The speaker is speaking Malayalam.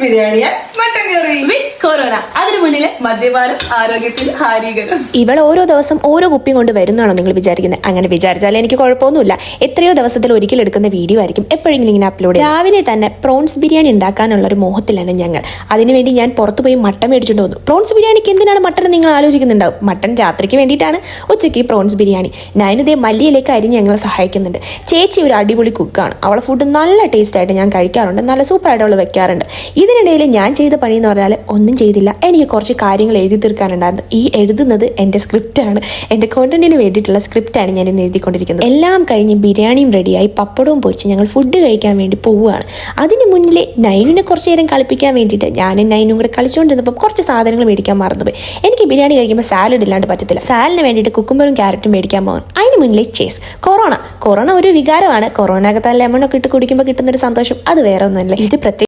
പ്രോൺസ് മട്ടൻ കറി. കൊറോണ. അതിനു മുന്നിലെ മദ്യപാനം ആരോഗ്യത്തിൽ ഹാനികരം ഇവൾ ഓരോ ദിവസം ഓരോ കുപ്പി കൊണ്ട് വരുന്നതാണോ നിങ്ങൾ വിചാരിക്കുന്നത്? അങ്ങനെ വിചാരിച്ചാൽ എനിക്ക് കുഴപ്പമൊന്നുമില്ല. എത്രയോ ദിവസത്തിൽ ഒരിക്കൽ എടുക്കുന്ന വീഡിയോ ആയിരിക്കും എപ്പോഴെങ്കിലും ഇങ്ങനെ അപ്ലോഡ് രാവിലെ തന്നെ പ്രോൺസ് ബിരിയാണി ഉണ്ടാക്കാനുള്ള ഒരു മോഹത്തിലാണ് ഞങ്ങൾ. അതിനുവേണ്ടി ഞാൻ പുറത്തു പോയി മട്ടൻ മേടിച്ചിട്ട് വന്നു. പ്രോൺസ് ബിരിയാണിക്ക് എന്തിനാണ് മട്ടൻ നിങ്ങൾ ആലോചിക്കുന്നുണ്ടാവും? മട്ടൻ രാത്രിക്ക് വേണ്ടിയിട്ടാണ് ഉച്ചയ്ക്ക് പ്രോൺസ് ബിരിയാണി. ഞാനിതേ മല്ലിയിലേക്ക് അരിഞ്ഞ് ഞങ്ങളെ സഹായിക്കുന്നുണ്ട്. ചേച്ചി ഒരു അടിപൊളി കുക്കാണ്. അവളെ ഫുഡ് നല്ല ടേസ്റ്റ് ആയിട്ട് ഞാൻ കഴിക്കാറുണ്ട്. നല്ല സൂപ്പറായിട്ട് അവൾ വെക്കാറുണ്ട്. ഇതിനിടയിൽ ഞാൻ ചെയ്ത പണി എന്ന് പറഞ്ഞാൽ ഒന്നും ചെയ്തില്ല. എനിക്ക് കുറച്ച് കാര്യങ്ങൾ എഴുതി തീർക്കാനുണ്ടായിരുന്നു. ഈ എഴുതുന്നത് എന്റെ സ്ക്രിപ്റ്റാണ് എന്റെ കോണ്ടന്റിന് വേണ്ടിയിട്ടുള്ള സ്ക്രിപ്റ്റാണ് ഞാൻ ഇന്ന് എഴുതിക്കൊണ്ടിരിക്കുന്നത്. എല്ലാം കഴിഞ്ഞ് ബിരിയാണിയും റെഡിയായി പപ്പടവും പൊരിച്ച് ഞങ്ങൾ ഫുഡ് കഴിക്കാൻ വേണ്ടി പോവുകയാണ്. അതിന് മുന്നിലെ നൈനുവിനെ കുറച്ച് നേരം കളിപ്പിക്കാൻ വേണ്ടിയിട്ട് ഞാനും നൈനും കൂടെ കളിച്ചുകൊണ്ടിരുന്നപ്പോൾ കുറച്ച് സാധനങ്ങൾ മേടിക്കാൻ മറന്നുപോയി. എനിക്ക് ബിരിയാണി കഴിക്കുമ്പോൾ സാലഡ് ഇല്ലാണ്ട് പറ്റത്തില്ല. സാലഡിന് വേണ്ടിയിട്ട് കുക്കുമ്പറും ക്യാരറ്റും മേടിക്കാൻ പോകണം അതിന് മുന്നിലെ ചേസ് കൊറോണ കൊറോണ ഒരു വികാരമാണ്. കൊറോണ അകത്ത് ലെമണൊക്കെ ഇട്ട് കുടിക്കുമ്പോൾ കിട്ടുന്ന ഒരു സന്തോഷം. അത് വേറെ ഒന്നുമല്ല. ഇത് പ്രത്യേക